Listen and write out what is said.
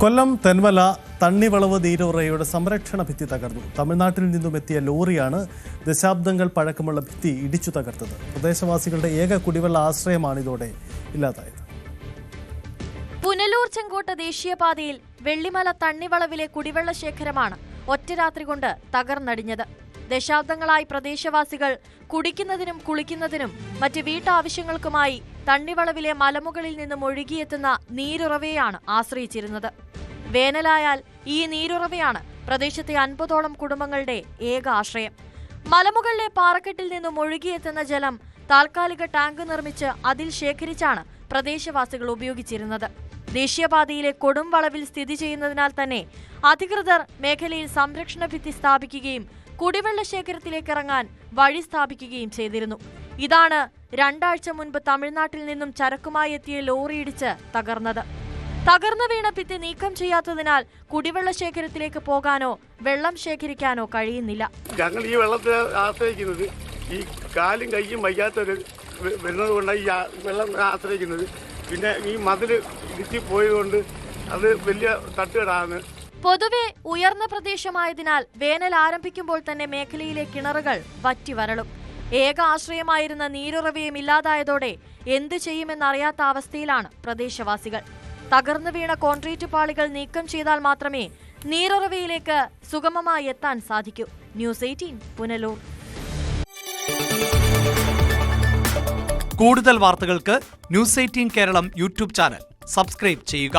കൊല്ലം തെന്മല തണ്ണിവളവ് നീരോറയുടെ സംരക്ഷണ ഭിത്തി തകർന്നു. തമിഴ്നാട്ടിൽ നിന്നും എത്തിയ ലോറിയാണ് ദശാബ്ദങ്ങൾ പഴക്കമുള്ള ഭിത്തി ഇടിച്ചു തകർത്തത്. പ്രദേശവാസികളുടെ ഏക കുടിവെള്ള ആശ്രയമാണ് ഇതോടെ ഇല്ലാതായത്. പുനലൂർ ചെങ്കോട്ട ദേശീയപാതയിൽ വെള്ളിമല തണ്ണിവളവിലെ കുടിവെള്ള ശേഖരമാണ് ഒറ്റ രാത്രി കൊണ്ട് തകർന്നടിഞ്ഞത്. ദശാബ്ദങ്ങളായി പ്രദേശവാസികൾ കുടിക്കുന്നതിനും കുളിക്കുന്നതിനും മറ്റ് വീട്ടാവശ്യങ്ങൾക്കുമായി തണ്ണിവളവിലെ മലമുകളിൽ നിന്നും ഒഴുകിയെത്തുന്ന നീരുറവയാണ് ആശ്രയിച്ചിരുന്നത്. വേനലായാൽ ഈ നീരുറവയാണ് പ്രദേശത്തെ അൻപതോളം കുടുംബങ്ങളുടെ ഏക ആശ്രയം. മലമുകളിലെ പാറക്കെട്ടിൽ നിന്നും ഒഴുകിയെത്തുന്ന ജലം താൽക്കാലിക ടാങ്ക് നിർമ്മിച്ച് അതിൽ ശേഖരിച്ചാണ് പ്രദേശവാസികൾ ഉപയോഗിച്ചിരുന്നത്. ദേശീയപാതയിലെ കൊടും വളവിൽ സ്ഥിതി ചെയ്യുന്നതിനാൽ തന്നെ അധികൃതർ മേഖലയിൽ സംരക്ഷണ ഭിത്തി സ്ഥാപിക്കുകയും കുടിവെള്ള ശേഖരത്തിലേക്ക് ഇറങ്ങാൻ വഴി സ്ഥാപിക്കുകയും ചെയ്തിരുന്നു. ഇതാണ് രണ്ടാഴ്ച മുൻപ് തമിഴ്നാട്ടിൽ നിന്നും ചരക്കുമായി എത്തിയ ലോറിയിടിച്ച് തകർന്നത്. തകർന്നു വീണ ഭിത്തി നീക്കം ചെയ്യാത്തതിനാൽ കുടിവെള്ള ശേഖരത്തിലേക്ക് പോകാനോ വെള്ളം ശേഖരിക്കാനോ കഴിയുന്നില്ല. ഞങ്ങൾ ഈ വെള്ളത്തെ ആശ്രയിക്കുന്നത് ഈ കാലും കൈയും വയ്യാത്തൊരു വരുന്നത് കൊണ്ടാണ് ഈ വെള്ളം ആശ്രയിക്കുന്നത്. പിന്നെ ഈ മതിൽ ഇടിച്ച് പോയതുകൊണ്ട് അത് വലിയ തട്ടുകടാണ്. പൊതുവെ ഉയർന്ന പ്രദേശമായതിനാൽ വേനൽ ആരംഭിക്കുമ്പോൾ തന്നെ മേഖലയിലെ കിണറുകൾ വറ്റി വരളും ഏക ആശ്രയമായിരുന്ന നീരുറവയും ഇല്ലാതായതോടെ എന്തു ചെയ്യുമെന്നറിയാത്ത അവസ്ഥയിലാണ് പ്രദേശവാസികൾ. തകർന്നു വീണ കോൺക്രീറ്റ് പാളികൾ നീക്കം ചെയ്താൽ മാത്രമേ നീരുറവയിലേക്ക് സുഗമമായി എത്താൻ സാധിക്കൂ. News eighteen Punalur. കൂടുതൽ വാർത്തകൾക്ക് news eighteen Keralam YouTube channel. Subscribe ചെയ്യുക.